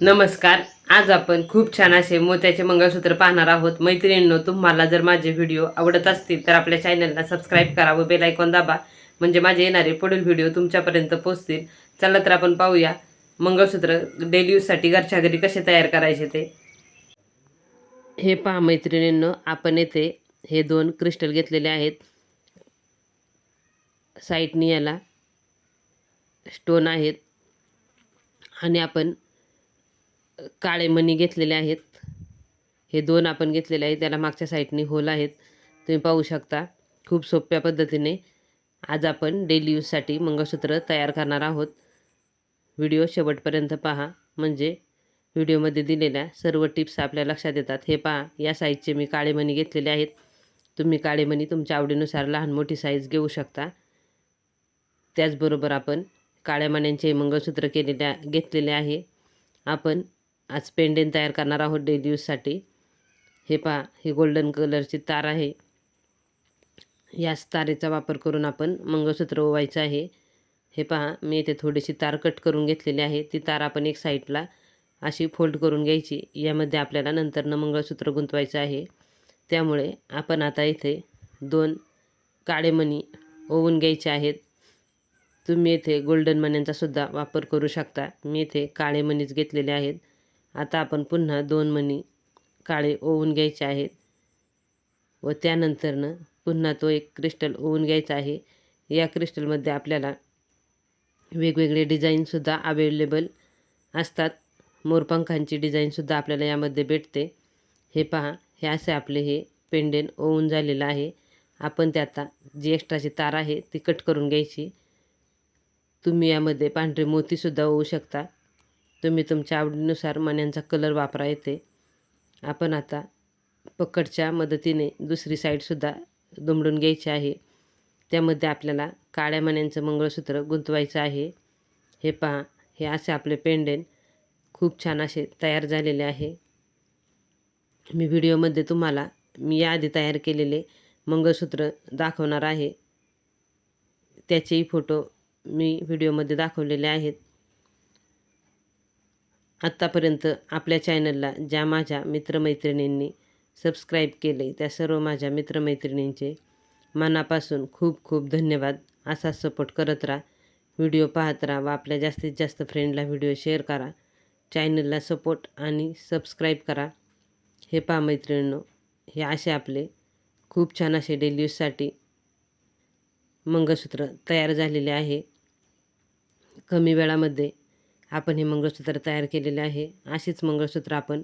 नमस्कार. आज आपण खूप छान असे मोत्याचे मंगळसूत्र पाहणार आहोत. मैत्रिणींनो तुम्हाला जर माझे व्हिडिओ आवडत असतील तर आपल्या चॅनलला सबस्क्राईब करा व बेलायकॉन दाबा. म्हणजे माझे येणारे पुढील व्हिडिओ तुमच्यापर्यंत पोहोचतील. चला तर आपण पाहूया मंगळसूत्र डेली यूजसाठी घरच्या घरी कसे तयार करायचे ते. हे पहा मैत्रिणींनो आपण येथे हे दोन क्रिस्टल घेतलेले आहेत. साईटनी याला स्टोन आहेत. आणि आपण काळे मणी घेतलेले आहेत. हे दोन आपण घेतलेले आहेत. त्याला मागच्या साईडने होल आहेत. तुम्ही पाहू शकता. खूप सोप्या पद्धतीने आज आपण डेली यूजसाठी मंगळसूत्र तयार करणार आहोत. व्हिडिओ शेवटपर्यंत पहा. म्हणजे व्हिडिओमध्ये दिलेल्या सर्व टिप्स आपल्या लक्षात येतात. हे पहा. या साईजचे मी काळे मणी घेतलेले आहेत. तुम्ही काळे मणी तुमच्या आवडीनुसार लहान मोठी साईज घेऊ शकता. त्याचबरोबर आपण काळ्या मण्यांचे मंगळसूत्र केलेल्या घेतलेले आहे. आपण आज पेंडेन तयार करणार आहोत डेली यूजसाठी हे पहा ही गोल्डन कलरची तार आहे. याच तारेचा वापर करून आपण मंगळसूत्र ओवायचं आहे. हे पहा मी इथे थोडीशी तार कट करून घेतलेली आहे. ती तार आपण एक साईडला अशी फोल्ड करून घ्यायची. यामध्ये आपल्याला नंतरनं मंगळसूत्र गुंतवायचं आहे. त्यामुळे आपण आता इथे दोन काळे मणी ओवून घ्यायचे आहेत. तुम्ही येथे गोल्डन मण्यांचासुद्धा वापर करू शकता. मी इथे काळे मणीच घेतलेले आहेत. आता आपण पुन्हा दोन मणी काळे ओवून घ्यायचे आहेत. व त्यानंतरनं पुन्हा तो एक क्रिस्टल ओवून घ्यायचा आहे. या क्रिस्टलमध्ये आपल्याला वेगवेगळे डिझाईनसुद्धा अवेलेबल असतात. मोरपंखांची डिझाईनसुद्धा आपल्याला यामध्ये भेटते. हे पहा हे असे आपले हे पेंडेन ओवून झालेलं आहे. आपण ते आता जी एक्स्ट्राची तार आहे ती कट करून घ्यायची. तुम्ही यामध्ये पांढरे मोतीसुद्धा होऊ शकता. तुम्ही तुमच्या आवडीनुसार मण्यांचा कलर वापरा येते आपण आता पकडच्या मदतीने दुसरी साईडसुद्धा दुमडून घ्यायची आहे. त्यामध्ये आपल्याला काळ्या मण्यांचं मंगळसूत्र गुंतवायचं आहे. हे पहा हे असे आपले पेंडेंट खूप छान असे तयार झालेले आहे. मी व्हिडिओमध्ये तुम्हाला मी याआधी तयार केलेले मंगळसूत्र दाखवणार आहे. त्याचेही फोटो मी व्हिडिओमध्ये दाखवलेले आहेत. आत्तापर्यंत आपल्या चॅनलला ज्या माझ्या मित्रमैत्रिणींनी सबस्क्राईब केले त्या सर्व माझ्या मित्रमैत्रिणींचे मनापासून खूप खूप धन्यवाद. असा सपोर्ट करत राहा. व्हिडिओ पाहत राहा व आपल्या जास्तीत जास्त फ्रेंडला व्हिडिओ शेअर करा. चॅनलला सपोर्ट आणि सबस्क्राईब करा. हे पहा मैत्रिणींनो हे असे आपले खूप छान असे डेली यूजसाठी मंगळसूत्र तयार झालेले आहे. कमी वेळामध्ये आपण हे मंगळसूत्र तयार केलेले आहे. अशीच मंगळसूत्र आपण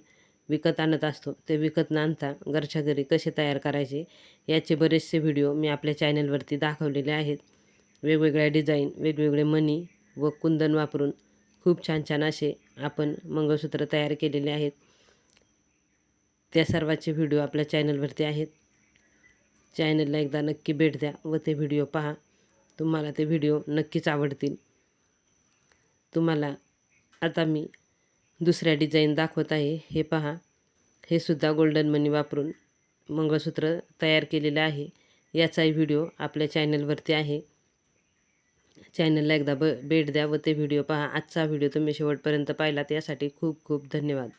विकत आणत असतो. ते विकत न आणता घरच्या घरी कसे तयार करायचे याचे बरेचसे व्हिडिओ मी आपल्या चॅनलवरती दाखवलेले आहेत. वेगवेगळ्या डिझाईन वेगवेगळे मणी व कुंदन वापरून खूप छान छान असे आपण मंगळसूत्र तयार केलेले आहेत. त्या सर्वाचे व्हिडिओ आपल्या चॅनलवरती आहेत. चॅनलला एकदा नक्की भेट द्या व ते व्हिडिओ पहा. तुम्हाला ते व्हिडिओ नक्कीच आवडतील. तुम्हाला आता मी दुसऱ्या डिझाईन दाखवत आहे. हे पहा. हे सुद्धा गोल्डन मनी वापरून मंगळसूत्र तयार केलेलं आहे. याचाही व्हिडिओ आपल्या चॅनलवरती आहे. चॅनलला एकदा ब भेट द्या व ते व्हिडिओ पहा. आजचा व्हिडिओ तुम्ही शेवटपर्यंत पाहिलात. यासाठी खूप खूप धन्यवाद.